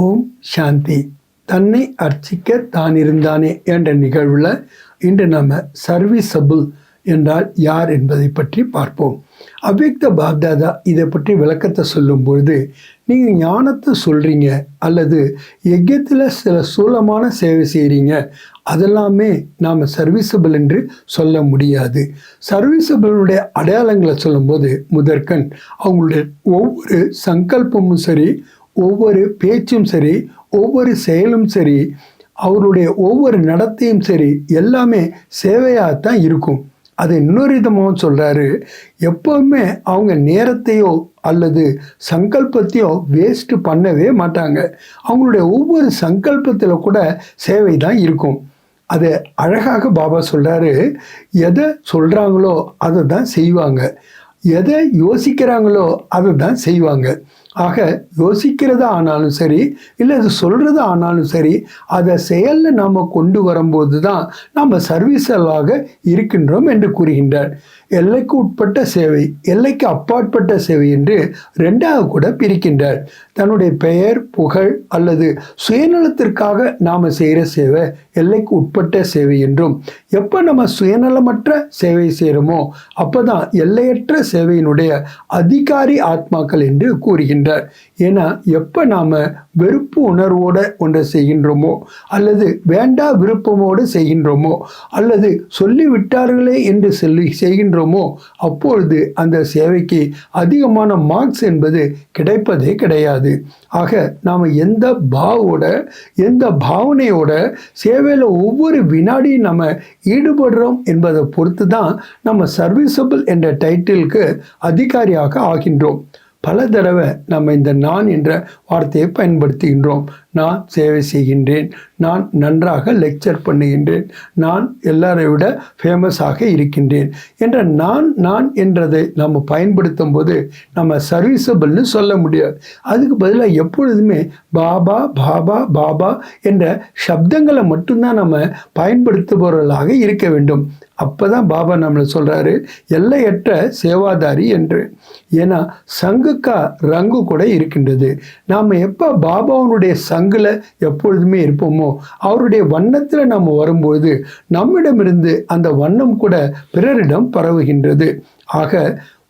ஓம் சாந்தி. தன்னை அர்ச்சிக்க தான் இருந்தானே என்ற நிகழ்வில் இன்று நம்ம சர்வீசபிள் என்றால் யார் என்பதை பற்றி பார்ப்போம். அவ்யக்த பாப்தாதா இதை பற்றி விளக்கத்தை சொல்லும் பொழுது நீங்கள் ஞானத்தை சொல்கிறீங்க அல்லது யஜ்யத்தில் சில சூலமான சேவை செய்கிறீங்க அதெல்லாமே நாம் சர்வீசபிள் என்று சொல்ல முடியாது. சர்வீசபிளுடைய அடையாளங்களை சொல்லும்போது முதற்கண் அவங்களுடைய ஒவ்வொரு சங்கல்பமும் சரி ஒவ்வொரு பேச்சும் சரி ஒவ்வொரு செயலும் சரி அவருடைய ஒவ்வொரு நடத்தையும் சரி எல்லாமே சேவையாகத்தான் இருக்கும். அது இன்னொரு விதமாகவும் சொல்கிறாரு எப்போவுமே அவங்க நேரத்தையோ அல்லது சங்கல்பத்தையோ வேஸ்ட்டு பண்ணவே மாட்டாங்க. அவங்களுடைய ஒவ்வொரு சங்கல்பத்தில் கூட சேவை தான் இருக்கும். அது அழகாக பாபா சொல்கிறாரு எதை சொல்கிறாங்களோ அதை தான் செய்வாங்க. எதை யோசிக்கிறாங்களோ அதை தான் செய்வாங்க. ஆக யோசிக்கிறதா ஆனாலும் சரி இல்லை அது சொல்கிறது ஆனாலும் சரி அதை செயலில் நாம் கொண்டு வரும்போது தான் நாம் சர்வீஸலாக இருக்கின்றோம் என்று கூறுகின்றார். எல்லைக்கு உட்பட்ட சேவை எல்லைக்கு அப்பாற்பட்ட சேவை என்று ரெண்டாக கூட பிரிக்கின்றார். தன்னுடைய பெயர் புகழ் அல்லது சுயநலத்திற்காக நாம் செய்கிற சேவை எல்லைக்கு உட்பட்ட சேவை என்றும் எப்போ நம்ம சுயநலமற்ற சேவை செய்கிறோமோ அப்போ தான் எல்லையற்ற சேவையினுடைய அதிகாரி ஆத்மாக்கள் என்று செய்கின்றார். ஏன்னா எப்போ நாம் வெறுப்பு உணர்வோடு ஒன்றை செய்கின்றோமோ அல்லது வேண்டா விருப்பமோடு செய்கின்றோமோ அல்லது சொல்லிவிட்டார்களே என்று சொல்லி செய்கின்றோமோ அப்பொழுது அந்த சேவைக்கு அதிகமான மார்க்ஸ் என்பது கிடைப்பதே கிடையாது. ஆக நாம் எந்த பாவோட எந்த பாவனையோட சேவையில் ஒவ்வொரு வினாடியும் நம்ம ஈடுபடுறோம் என்பதை பொறுத்து தான் நம்ம சர்வீசபிள் என்ற டைட்டிலுக்கு அதிகாரியாக ஆகின்றோம். பல தடவை நம்ம இந்த நான் என்ற வார்த்தையை பயன்படுத்துகின்றோம். நான் சேவை செய்கின்றேன். நான் நன்றாக லெக்சர் பண்ணுகின்றேன். நான் எல்லாரை விட ஃபேமஸாக இருக்கின்றேன். என்ற நான் நான் என்றதை நம்ம பயன்படுத்தும் போது நம்ம சர்வீசபிள்னு சொல்ல முடியாது. அதுக்கு பதிலாக எப்பொழுதுமே பாபா பாபா பாபா என்ற சப்தங்களை மட்டும்தான் நம்ம பயன்படுத்துபவர்களாக இருக்க வேண்டும். அப்போ தான் பாபா நம்மளை சொல்கிறாரு எல்லையற்ற சேவாதாரி என்று. ஏன்னா சங்குக்கா ரங்கு கூட இருக்கின்றது. நாம் எப்போ பாபாவுடைய சங்கில் எப்பொழுதுமே இருப்போமோ அவருடைய வண்ணத்தில் நம்ம வரும்போது நம்மிடமிருந்து அந்த வண்ணம் கூட பிறரிடம் பரவுகின்றது. ஆக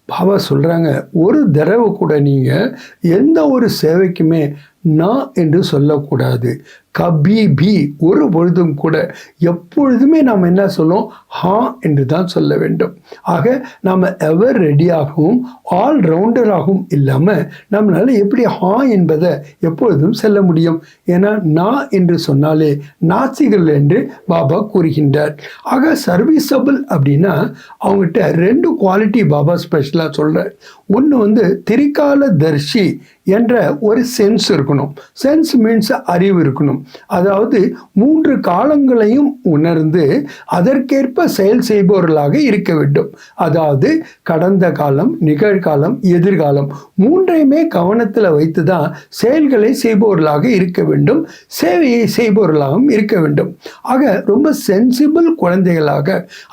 பாபா சொல்கிறாங்க ஒரு தடவை கூட நீங்கள் எந்த ஒரு சேவைக்குமே நான் என்று சொல்லக்கூடாது. கபி பி ஒரு பொழுதும் கூட எப்பொழுதுமே நாம் என்ன சொல்லும் ஹா என்று தான் சொல்ல வேண்டும். ஆக நாம் எவர் ரெடியாகவும் ஆல் ரவுண்டராகவும் இல்லாமல் நம்மளால் எப்படி ஹா என்பதை எப்பொழுதும் செல்ல முடியும்? ஏன்னா நான் என்று சொன்னாலே நாசிகள் என்று பாபா கூறுகின்றார். ஆக சர்வீசபிள் அப்படின்னா அவங்ககிட்ட ரெண்டு குவாலிட்டி பாபா ஸ்பெஷலாக சொல்கிறார் ஒன்று வந்து திரிகால தர்ஷி என்ற ஒரு சென்ஸ் இருக்கணும். சென்ஸ் மீன்ஸ் அறிவு இருக்கணும். அதாவது மூன்று காலங்களையும் உணர்ந்து அதற்கேற்ப செயல் செய்பவர்களாக இருக்க வேண்டும். அதாவது கடந்த காலம் நிகழ்காலம் எதிர்காலம் மூன்றையுமே கவனத்தில் வைத்து தான் செயல்களை செய்பவர்களாக இருக்க வேண்டும். சேவையை செய்பவர்களாகவும் இருக்க வேண்டும். ஆக ரொம்ப சென்சிபிள் குழந்தைகளாக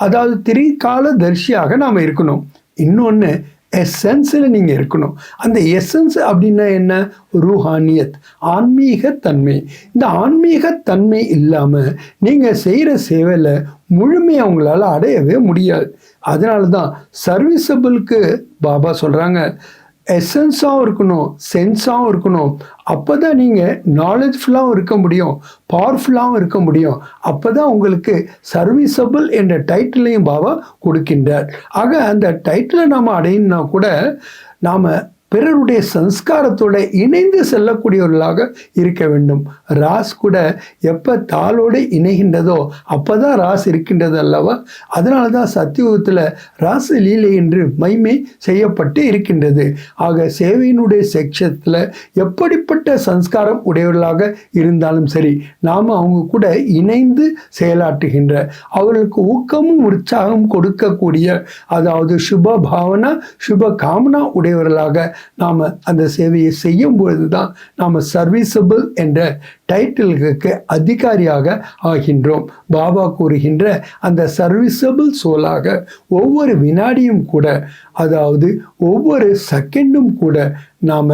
அதாவது திரிகால தரிசியாக நாம் இருக்கணும். இன்னொன்று எசன்ஸில் நீங்கள் இருக்கணும். அந்த எசன்ஸ் அப்படின்னா என்ன? ரூஹானியத் ஆன்மீக தன்மை இந்த ஆன்மீக தன்மை இல்லாமல் நீங்கள் செய்கிற சேவையில் முழுமையை அவங்களால அடையவே முடியாது. அதனால தான் சர்வீசபிளுக்கு பாபா சொல்கிறாங்க எசன்ஸாகவும் இருக்கணும் சென்ஸாகவும் இருக்கணும். அப்போ தான் நீங்கள் நாலேஜ்ஃபுல்லாகவும் இருக்க முடியும் பவர்ஃபுல்லாகவும் இருக்க முடியும். அப்போ தான் உங்களுக்கு சர்வீசபிள் என்ற டைட்டிலையும் பாபா கொடுக்கின்றார். ஆக அந்த டைட்டிலை நாம் அடையினா கூட நாம் பிறருடைய சன்ஸ்காரத்தோட இணைந்து செல்லக்கூடியவர்களாக இருக்க வேண்டும். ராஸ் கூட எப்போ தாளோடு இணைகின்றதோ அப்போ தான் ராஸ் இருக்கின்றது அல்லவா? அதனால தான் சத்தியுகத்தில் ராச லீலை என்று மைமை செய்யப்பட்டு இருக்கின்றது. ஆக சேவையினுடைய செக்ஷத்தில் எப்படிப்பட்ட சன்ஸ்காரம் உடையவர்களாக இருந்தாலும் சரி நாம் அவங்க கூட இணைந்து செயலாற்றுகின்ற அவர்களுக்கு ஊக்கமும் உற்சாகம் கொடுக்கக்கூடிய அதாவது சுப பாவனா சுப காமனா உடையவர்களாக நாம் அந்த சேவையை செய்யும் பொழுது தான் நாம் சர்வீசபிள் என்ற டைட்டில்களுக்கு அதிகாரியாக ஆகின்றோம். பாபா கூறுகின்ற அந்த சர்வீசபிள் சோலாக ஒவ்வொரு வினாடியும் கூட அதாவது ஒவ்வொரு செகண்டும் கூட நாம்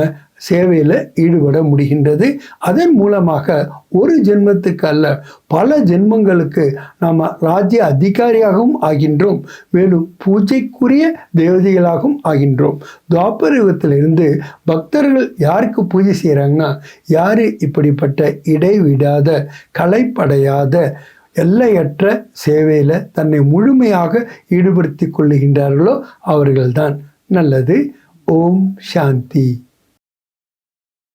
சேவையில் ஈடுபட முடிகின்றது. அதன் மூலமாக ஒரு ஜென்மத்துக்கு அல்ல பல ஜென்மங்களுக்கு நாம் ராஜ்ய அதிகாரியாகவும் ஆகின்றோம். மேலும் பூஜைக்குரிய தேவதைகளாகவும் ஆகின்றோம். துவாபர யுகத்திலிருந்து பக்தர்கள் யாருக்கு பூஜை செய்கிறாங்கன்னா யார் இப்படிப்பட்ட இடைவிடாத களைப்படையாத எல்லையற்ற சேவையில் தன்னை முழுமையாக ஈடுபடுத்தி கொள்ளுகின்றார்களோ அவர்கள்தான். நல்லது. ஓம் சாந்தி.